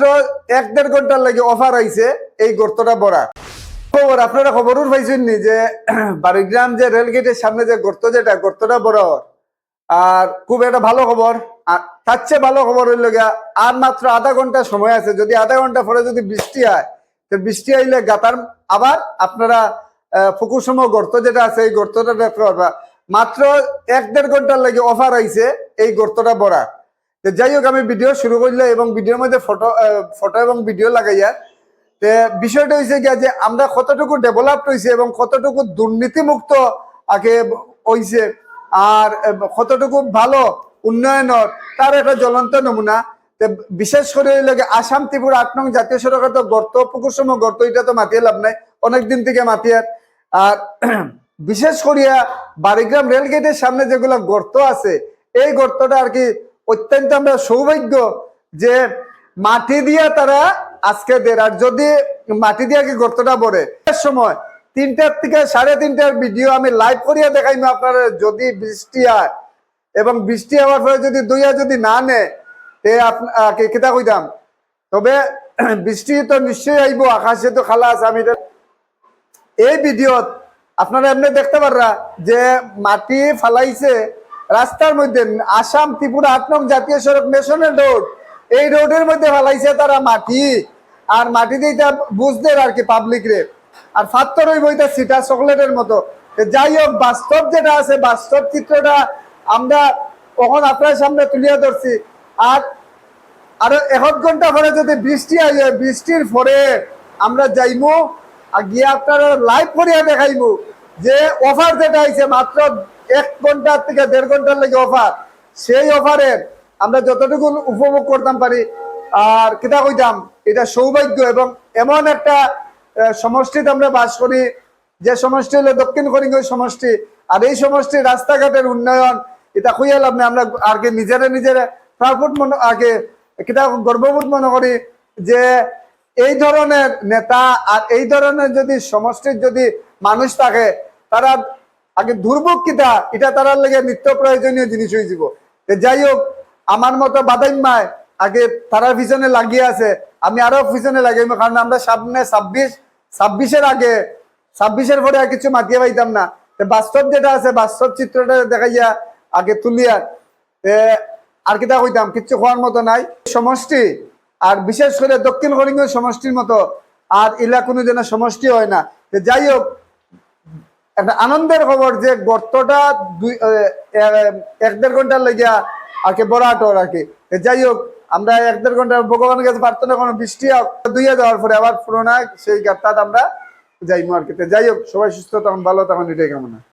মাত্র এক দেড় ঘণ্টার লাগে অফার আইছে এই গর্তটা বড়া খবর, আপনারা খবরও পাইছেন নি যে বারিগ্রাম যে রেলগেটের সামনে যে গর্ত যেটা, গর্তটা বড় আর খুব একটা ভালো খবর, আর তার চেয়ে ভালো খবর হইল গিয়া, আর মাত্র আধা ঘণ্টা সময় আছে। যদি আধা ঘণ্টা পরে যদি বৃষ্টি হয়, তো বৃষ্টি আইলে গাতার আবার আপনারা ফুকুসম গর্ত যেটা আছে, এই গর্তটা দেখতে পারবা। মাত্র এক দেড় ঘণ্টার লাগে অফার আইছে এই গর্তটা বড়া যাই হোক, আমি ভিডিও শুরু করলে এবং ভিডিওর মধ্যে ফটো ফটো এবং ভিডিও লাগাইয়া, তে বিষয়টা হয়েছে গিয়া যে আমরা কতটুকু ডেভেলপড হয়েছে এবং কতটুকু দুর্নীতিমুক্ত আগে হয়েছে আর কতটুকু ভালো উন্নয়নের তার একটা জ্বলন্ত নমুনা। বিশেষ করে গিয়ে আসাম ত্রিপুরা আট নং জাতীয় সড়কের তো গর্ত, পুকুর সময় গর্ত, এটা তো মাতিয়ে লাভ নাই, অনেক দিন থেকে মাতিয়ার আর বিশেষ করিয়া বারিগ্রাম রেলগেটের সামনে যেগুলো গর্ত আছে, এই গর্তটা আর কি অত্যন্ত আমরা সৌভাগ্য যে মাটি দিয়া তারা আজকে দেয়। আর যদি মাটি দিয়া কি গর্তটা এর সময় তিনটার থেকে সাড়ে তিনটার ভিডিও আমি লাইভ করিয়া দেখাইমু আপনারা। যদি বৃষ্টি হয় এবং বৃষ্টি হওয়ার পরে যদি দুইয়া যদি না নেয় আপনাকে কেটা কইতাম? তবে বৃষ্টি তো নিশ্চয়ই আইব, আকাশে তো খালা আছে আমি এই ভিডিওত আপনারা এমনি দেখতে পাররা যে মাটি ফালাইছে রাস্তার মধ্যে, আসাম ত্রিপুরা আট নং জাতীয় সড়ক ন্যাশনাল রোড এই রোডের মধ্যে ফালাইছে তারা মাটি। আর মাটি দিয়ে এটা বুঝতে আর কি পাবলিক রে। আর ফাত্তর হইব এটা সিটা চকলেটের মতো। যাই হোক, বাস্তব যেটা আছে, বাস্তব চিত্রটা আমরা কখন আপনার সামনে তুলিয়া ধরছি। আর আর এক ঘণ্টা পরে যদি বৃষ্টি আইয়ে বৃষ্টির পরে আমরা যাইমু, আর গিয়ে আপনারা লাইভ করিয়া দেখাইমু যে অফার যেটা আইছে, মাত্র এক ঘণ্টা থেকে দেড় ঘণ্টার লাগে অফার সেই অফারের আমরা যতটুকু উপভোগ করতাম পারি, আর কিতা কইতাম, এটা সৌভাগ্য এবং এমন একটা সমষ্টিতে আমরা বাস করি, যে সমষ্টি হলো দক্ষিণ করিঙ্গ সমষ্টি, আর এই সমষ্টি রাস্তাঘাটের উন্নয়ন, এটা খুঁজে লাভ নেই। আমরা আগে নিজেরা নিজেরা প্রাউড মনে, আগে কিতা গর্ববোধ মনে করি যে এই ধরনের নেতা আর এই ধরনের যদি সমষ্টির যদি মানুষ থাকে, তারা আগে দুর্ভোগ কিতা এটা তারার লেগে নিত্য প্রয়োজনীয় জিনিস হয়ে যাব। যাই হোক, আমার মতো বাদাইম্মায় আগে তারার পিছনে লাগিয়ে আছে, আমি আরও পিছনে লাগাইব কারণ আমরা সামনে ছাব্বিশ, ছাব্বিশের আগে, ছাব্বিশের পরে আর কিছু মাতিয়ে পাইতাম না। বাস্তব যেটা আছে, বাস্তব চিত্রটা দেখাইয়া আগে তুলিয়া আর কিতা কইতাম, কিচ্ছু খোয়ার মতো নাই। সমষ্টি, আর বিশেষ করে দক্ষিণ কলিঙ্গ সমষ্টির মতো, আর ইলা কোনো যেন সমষ্টি হয় না। যাই হোক একটা আনন্দের খবর যে গর্তটা দুই এক দেড় ঘণ্টার লেগিয়া আর কি বড়াটোর আর কি। যাই হোক, আমরা এক দেড় ঘণ্টা ভগবানের কাছে প্রার্থনা কোনো বৃষ্টি দুইয়া যাওয়ার পরে আবার পুরোনা সেই গাড়টাত আমরা যাইমু আর কি। যাই হোক, সবাই সুস্থ তখন ভালো তখন এটাই কামনা।